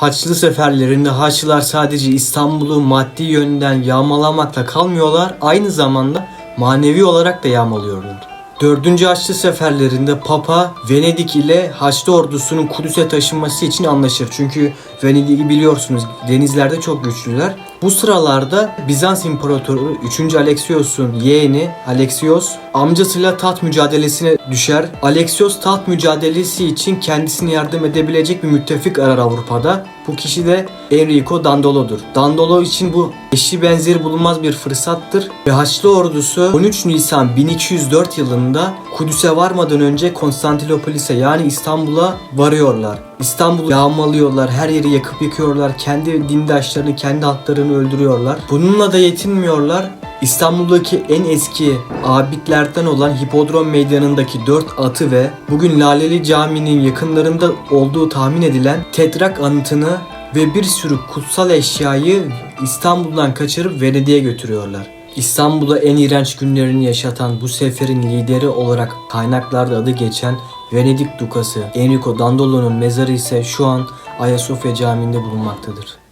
Haçlı seferlerinde Haçlılar sadece İstanbul'u maddi yönden yağmalamakla kalmıyorlar, aynı zamanda manevi olarak da yağmalıyorlar. Dördüncü Haçlı seferlerinde Papa Venedik ile Haçlı ordusunun Kudüs'e taşınması için anlaşır. Çünkü Venedik'i biliyorsunuz denizlerde çok güçlüler. Bu sıralarda Bizans İmparatoru 3. Alexios'un yeğeni Alexios amcasıyla taht mücadelesine düşer. Alexios taht mücadelesi için kendisine yardım edebilecek bir müttefik arar Avrupa'da. Bu kişi de Enrico Dandolo'dur. Dandolo için bu eşi benzeri bulunmaz bir fırsattır ve Haçlı ordusu 13 Nisan 1204 yılında Kudüs'e varmadan önce Konstantinopolis'e yani İstanbul'a varıyorlar. İstanbul'u yağmalıyorlar, her yeri yakıp yıkıyorlar, kendi dindaşlarını, kendi halklarını öldürüyorlar. Bununla da yetinmiyorlar. İstanbul'daki en eski abidlerden olan Hipodrom Meydanı'ndaki 4 atı ve bugün Laleli Camii'nin yakınlarında olduğu tahmin edilen Tetrak anıtını ve bir sürü kutsal eşyayı İstanbul'dan kaçırıp Venedik'e götürüyorlar. İstanbul'a en iğrenç günlerini yaşatan bu seferin lideri olarak kaynaklarda adı geçen Venedik Dukası Enrico Dandolo'nun mezarı ise şu an Ayasofya Camii'nde bulunmaktadır.